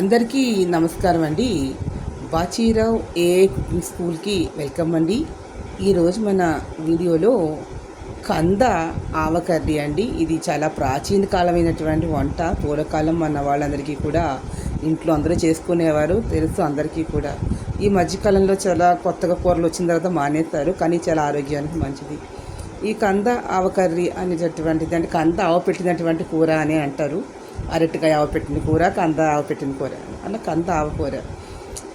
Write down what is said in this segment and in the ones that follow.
అందరికీ నమస్కారం అండి. బాచీరావు ఏ కుకింగ్ స్కూల్కి వెల్కమ్ అండి. ఈరోజు మన వీడియోలో కంద ఆవ కర్రీ అండి. ఇది చాలా ప్రాచీన కాలమైనటువంటి వంట. పూర్వకాలం మన వాళ్ళందరికీ కూడా ఇంట్లో అందరూ చేసుకునేవారు. తెలుసు అందరికీ కూడా. ఈ మధ్యకాలంలో చాలా కొత్తగా కూరలు వచ్చిన తర్వాత మానేస్తారు. కానీ చాలా ఆరోగ్యానికి మంచిది. ఈ కంద ఆవ కర్రీ అనేటటువంటిది అంటే కంద ఆవ పెట్టినటువంటి కూర అని అంటారు. అరటికాయ ఆవ పెట్టిన కూర కంద ఆవ పెట్టిన కూర. అన్న కంద ఆవకూర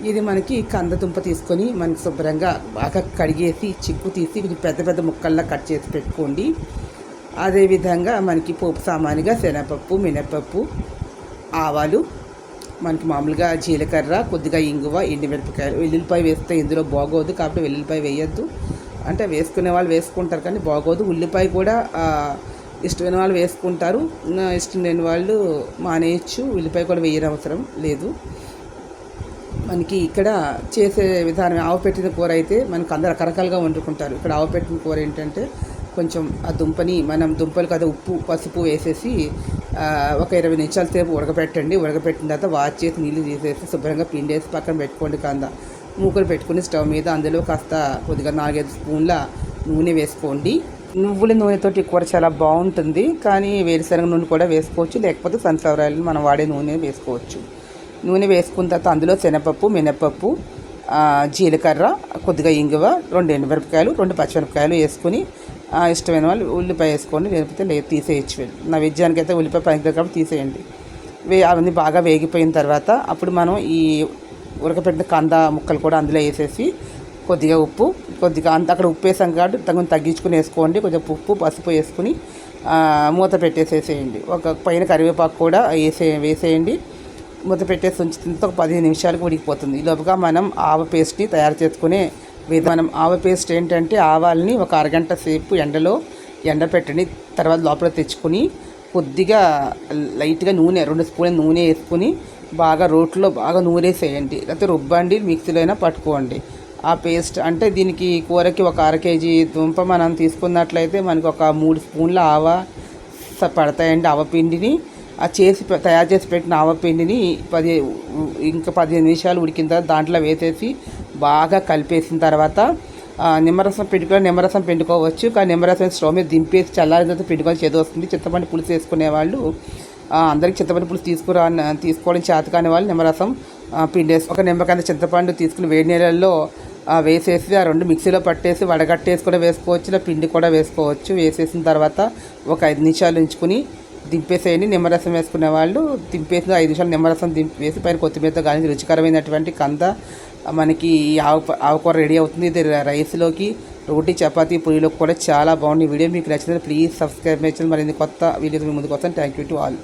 ఇది మనకి కంద దుంప తీసుకొని మనకి శుభ్రంగా బాగా కడిగేసి చిక్కు తీసి కొంచెం పెద్ద పెద్ద ముక్కల్లా కట్ చేసి పెట్టుకోండి. అదేవిధంగా మనకి పోపు సామాన్యుగా శనగపప్పు మినపప్పు ఆవాలు మనకి మామూలుగా జీలకర్ర కొద్దిగా ఇంగువ ఎండుమిరపకాయలు. వెల్లుల్లిపాయ వేస్తే ఇందులో బాగోదు కాబట్టి వెల్లుల్లిపాయ వేయద్దు. అంటే వేసుకునే వాళ్ళు వేసుకుంటారు కానీ బాగోదు. ఉల్లిపాయ కూడా ఇష్టమైన వాళ్ళు వేసుకుంటారు. ఇష్టం లేని వాళ్ళు మానేయచ్చు. ఉల్లిపాయ కూడా వేయని అవసరం లేదు. మనకి ఇక్కడ చేసే విధానం ఆవు పెట్టిన కూర అయితే మనకు అందరు రకరకాలుగా వండుకుంటారు. ఇక్కడ ఆవు పెట్టిన కూర ఏంటంటే కొంచెం ఆ దుంపని మనం దుంపలు కదా ఉప్పు పసుపు వేసేసి ఒక ఇరవై నిమిషాల సేపు ఉడకపెట్టండి ఉడకపెట్టిన తర్వాత వాచ్ చేసి నీళ్ళు తీసేసి శుభ్రంగా పిండేసి పక్కన పెట్టుకోండి కంద. మూకులు పెట్టుకుని స్టవ్ మీద అందులో కాస్త కొద్దిగా నాలుగైదు స్పూన్ల నూనె వేసుకోండి. నువ్వుల నూనెతోటి కూర చాలా బాగుంటుంది. కానీ వేరుశనగ నూనె కూడా వేసుకోవచ్చు. లేకపోతే సన్ఫ్లవర్ ఆయిల్ మనం వాడే నూనె వేసుకోవచ్చు. నూనె వేసుకున్న తర్వాత అందులో శనగపప్పు మినపప్పు జీలకర్ర కొద్దిగా ఇంగువ రెండు ఎండుమిరపకాయలు రెండు పచ్చిమిరపకాయలు వేసుకొని ఇష్టమైన వాళ్ళు ఉల్లిపాయ వేసుకోండి. లేకపోతే లేదు తీసేయచ్చు. నా వెజ్జానికి అయితే ఉల్లిపాయ పనికి కాబట్టి తీసేయండి. వే అవన్నీ బాగా వేగిపోయిన తర్వాత అప్పుడు మనం ఈ ఉడకపెట్టిన కంద ముక్కలు కూడా అందులో వేసేసి కొద్దిగా ఉప్పు కొద్దిగా అంత అక్కడ ఉప్పు వేసాం కాబట్టి కొంచెం తగ్గించుకుని వేసుకోండి. కొంచెం ఉప్పు పసుపు వేసుకుని మూత పెట్టేసేసేయండి. ఒక పైన కరివేపాకు కూడా వేసే వేసేయండి. మూత పెట్టేసి ఉంచుతుంది ఒక పదిహేను నిమిషాలకు ఉడికిపోతుంది. ఈ మనం ఆవ పేస్ట్ని తయారు చేసుకునే విధానం ఆవ పేస్ట్ ఏంటంటే ఆవాల్ని ఒక అరగంట సేపు ఎండలో ఎండపెట్టండి తర్వాత లోపల తెచ్చుకొని కొద్దిగా లైట్గా నూనె రెండు స్పూన్ల నూనె వేసుకుని బాగా రోట్లో బాగా నూనె వేసేయండి లేకపోతే రుబ్బండి మిక్సీలో అయినా పట్టుకోండి. ఆ పేస్ట్ అంటే దీనికి కూరకి ఒక అర కేజీ దుంప మనం తీసుకున్నట్లయితే మనకు ఒక మూడు స్పూన్ల ఆవ స- పడతాయండి ఆవపిండిని ఆ చేసి తయారు చేసి పెట్టిన ఆవపిండిని పది ఇంకా పదిహేను నిమిషాలు ఉడికిన తర్వాత దాంట్లో వేసేసి బాగా కలిపేసిన తర్వాత నిమ్మరసం పిండుకొని నిమ్మరసం పిండుకోవచ్చు. కానీ నిమ్మరసం స్టవ్ మీద దింపేసి చల్లారిన తర్వాత పిండుకొని చేదు వస్తుంది. చింతపండు పులుసు వేసుకునే వాళ్ళు అందరికీ అందరికి చింతపండు పులుసు తీసుకురా తీసుకోవడం చేత కాని వాళ్ళు నిమ్మరసం పిండేసి ఒక నిమ్మకాయ చింతపండు తీసుకుని వేడి నీళ్ళల్లో వేసేసి ఆ రెండు మిక్సీలో పట్టేసి వడగట్టేసి కూడా వేసుకోవచ్చు ఇలా పిండి కూడా వేసుకోవచ్చు. వేసేసిన తర్వాత ఒక ఐదు నిమిషాలు ఉంచుకుని దింపేసేయండి. నిమ్మరసం వేసుకునే వాళ్ళు దింపేసి ఐదు నిమిషాలు నిమ్మరసం దింపి వేసి పైన కొత్తిమీరతో కానీ రుచికరమైనటువంటి కంద మనకి ఈ ఆవు ఆవుకూర రెడీ అవుతుంది. ఇది రైస్లోకి రోటీ చపాతీ పూరిలోకి కూడా చాలా బాగుంది. వీడియో మీకు నచ్చినది ప్లీజ్ సబ్స్క్రైబ్ చేయండి మరి కొత్త వీడియోస్ మీ ముందుకు వస్తాను. Thank you to all.